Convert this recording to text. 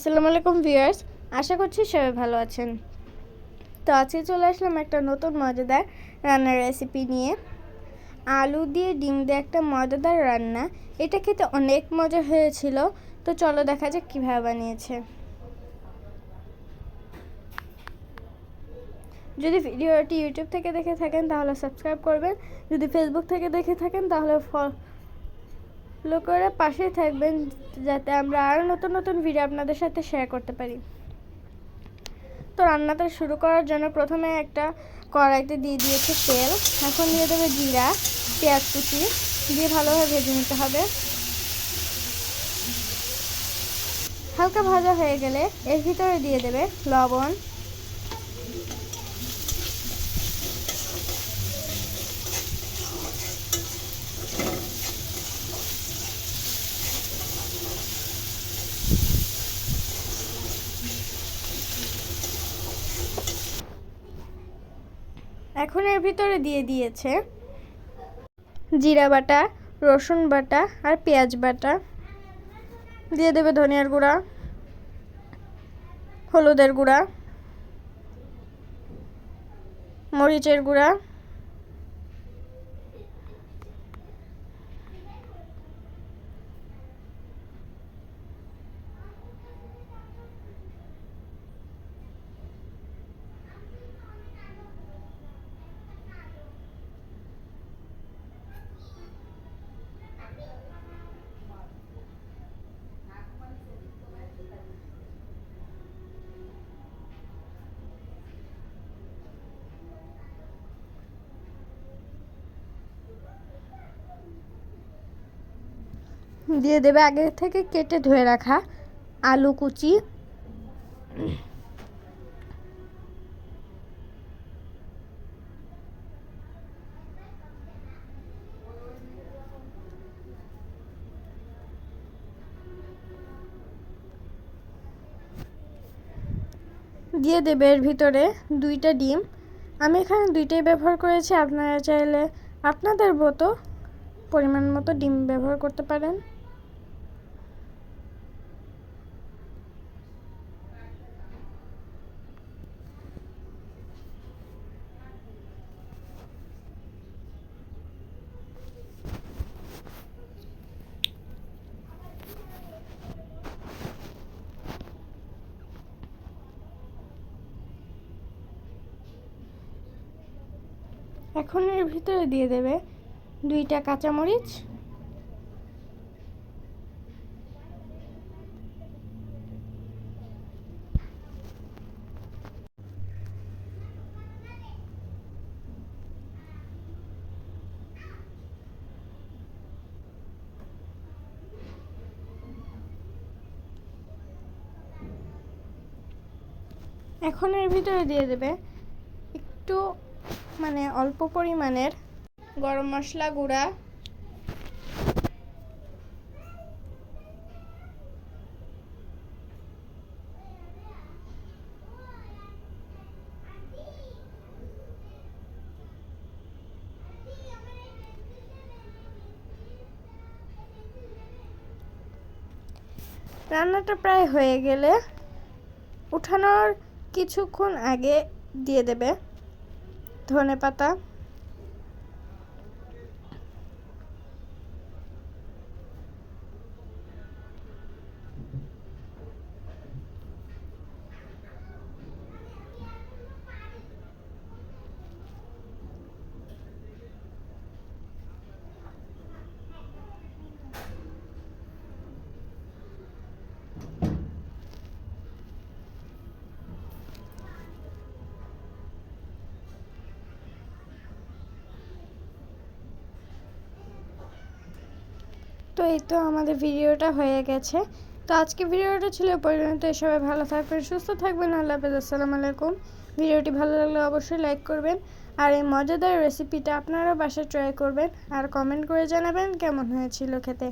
আসসালামু আলাইকুম ভিউয়ার্স, আশা করছি সবাই ভালো আছেন। তো আজকে চলে আসলাম একটা নতুন মজাদার রান্নার রেসিপি নিয়ে। আলু দিয়ে ডিম দিয়ে একটা মজাদার রান্না, এটা খেতে অনেক মজা হয়েছিল। তো চলো দেখা যাক কীভাবে বানিয়েছে। যদি ভিডিওটি ইউটিউব থেকে দেখে থাকেন তাহলে সাবস্ক্রাইব করবেন, যদি ফেসবুক থেকে দেখে থাকেন তাহলে ফলো করে পাশে থাকবেন, যাতে আমরা আরও নতুন নতুন ভিডিও আপনাদের সাথে শেয়ার করতে পারি। তো রান্নাটা শুরু করার জন্য প্রথমে একটা কড়াইতে দিয়ে দিয়েছে তেল। এখন দিয়ে দেবে জিরা, পেঁয়াজ কুচি, দিয়ে ভালোভাবে ভেজে নিতে হবে। হালকা ভাজা হয়ে গেলে এর ভিতরে দিয়ে দেবে লবণ এখন এর ভিতরে দিয়ে দিয়েছে জিরা বাটা, রসুন বাটা আর পেঁয়াজ বাটা। দিয়ে দেবে ধনিয়ার গুঁড়া, হলুদের গুঁড়া, মরিচের গুঁড়া দিয়ে দেবে আগে থেকে কেটে ধুয়ে রাখা আলু কুচি। দিয়ে দেবে এর ভিতরে দুইটা ডিম। আমি এখানে দুইটাই ব্যবহার করেছি, আপনারা চাইলে আপনাদের মতো পরিমাণ মতো ডিম ব্যবহার করতে পারেন। এখন এর ভিতরে দিয়ে দেবে। দুইটা কাঁচামরিচ। এখন এর ভিতরে দিয়ে দেবে। একটু মানে অল্প পরিমাণের গরম মশলা গুঁড়া। রান্নাটা প্রায় হয়ে গেলে উঠানোর কিছুক্ষণ আগে দিয়ে দেবে। ধনে পাতা তো এই তো আমাদের ভিডিওটা হয়ে গেছে। তো আজকে ভিডিওটা ছিল পরিণত সবাই ভালো থাকবেন, সুস্থ থাকবেন। আল্লাহ হাফেজ। আসসালামু আলাইকুম। ভিডিওটি ভালো লাগলে অবশ্যই লাইক করবেন। আর এই মজাদার রেসিপিটা আপনারাও বাসায় ট্রাই করবেন। আর কমেন্ট করে জানাবেন কেমন হয়েছিল খেতে।